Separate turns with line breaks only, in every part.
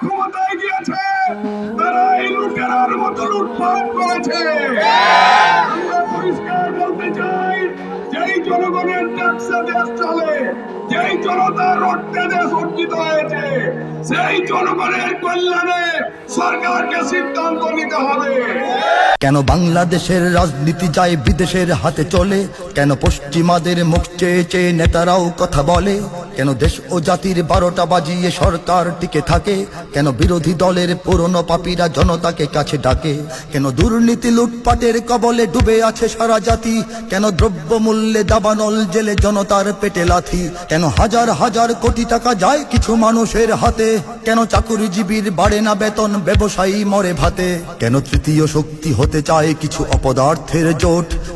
ক্ষমতায় গিয়েছে। তারা এই মতো লুটপাট করেছে। আমরা পরিষ্কার বলতে চাই, যেই জনগণের ট্যাক্সে দেশ চলে, যেই দেশ অর্জিত হয়েছে, সেই জনগণের কল্যাণে সরকারকে সিদ্ধান্ত নিতে হবে।
কেন বাংলাদেশের রাজনীতি যায় বিদেশের হাতে চলে? কেন পশ্চিমাদের মুখ চেয়ে চেয়ে নেতারাও কথা বলে? কেন দেশ ও জাতির বারোটা বাজিয়ে সরকার টিকে থাকে? কেন বিরোধী দলের পুরনো পাপীরা জনতাকে কাছে ডাকে? কেন দুর্নীতি লুটপাটের কবলে ডুবে আছে সারা জাতি? কেন দ্রব্য মূল্যে দাবানল জেলে জনতার পেটে লাথি? কেন হাজার হাজার কোটি টাকা যায় কিছু মানুষের হাতে? কেন চাকুরিজীবীর বাড়ে না বেতন, ব্যবসায়ী মরে ভাতে? কেন তৃতীয় শক্তি হতে চায় কিছু অপদার্থের জোট?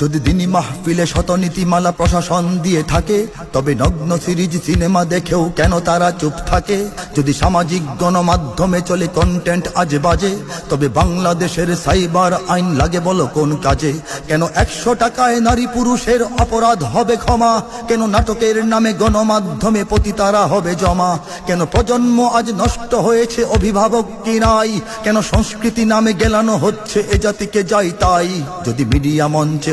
যদি দিনী মাহফিলে শত নীতিমালা প্রশাসন দিয়ে থাকে, তবে নগ্ন সিরিজ সিনেমা দেখেও কেন তারা চুপ থাকে? যদি সামাজিক গণমাধ্যমে চলে কন্টেন্ট আজ বাজে, তবে বাংলাদেশের সাইবার আইন লাগে বলো কোন কাজে? কেন একশো টাকায় নারী পুরুষের অপরাধ হবে ক্ষমা? কেন নাটকের নামে গণমাধ্যমে পতিতারা হবে জমা? কেন প্রজন্ম আজ নষ্ট হয়েছে অভিভাবক কি নাই? কেন সংস্কৃতি নামে গেলানো হচ্ছে এ জাতিকে যাই তাই? যদি মিডিয়া মঞ্চে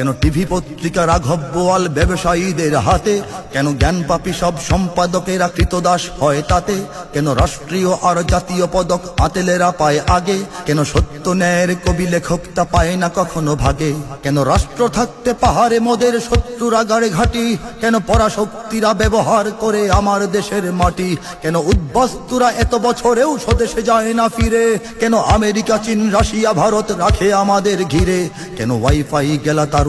কেন টিভি পত্রিকা রাঘব বোয়াল ব্যবসায়ীদের হাতে? কেন জ্ঞানপাপী সব সম্পাদকেরা কৃতদাস হয় তাতে? কেন রাষ্ট্রীয় আর জাতীয় পদক আতেলেরা পায় আগে? কেন সত্য ন্যায়ের কবি লেখক তা পায় না কখনো ভাগে? কেন রাষ্ট্র থাকতে পাহাড়ে মোদের শত্রুরা গাড়ে ঘাটি? কেন পরাশক্তিরা ব্যবহার করে আমার দেশের মাটি? কেন উদ্বস্তুরা এত বছরেও স্বদেশে যায় না ফিরে? কেন আমেরিকা, চীন, রাশিয়া, ভারত রাখে আমাদের ঘিরে? কেন ওয়াইফাই গেলা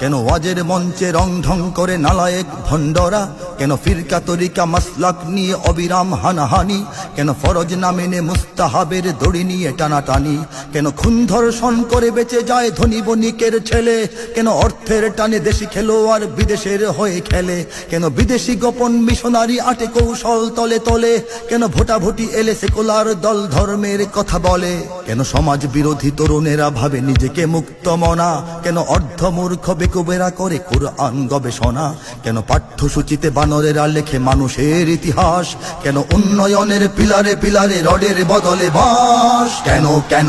কেন ওয়াজের মঞ্চে রং ঢং করে নালায়েক ভণ্ডরা? কেন ফিরকা তরিকা মাসলাক নিয়ে অবিরাম হানাহানি? কেন ফরজ না মেনে মুস্তাহাবের দড়ি নিয়ে টানাটানি? কেন খুন ধর্ষণ করে বেঁচে যায় ধনী বণিকের ছেলে? কেন অর্থের টানে দেশি খেলোয়াড় বিদেশের হয়ে খেলে? কেন বিদেশি গোপন মিশনারি আটে কৌশল তলে তলে? কেন ভোটাভুটি এলে সেকুলার দল ধর্মের কথা বলে? কেন সমাজ বিরোধী তরুণেরা ভাবে নিজেকে মুক্ত মনা? কেন অর্ধমূর্খ বেকুবেরা করে কোরআন গবেষণা। কেন পাঠ্যসূচিতে বানরেরা লেখে মানুষের ইতিহাস? কেন উন্নয়নের পিলারে পিলারে রডের বদলে বাস কেন কেন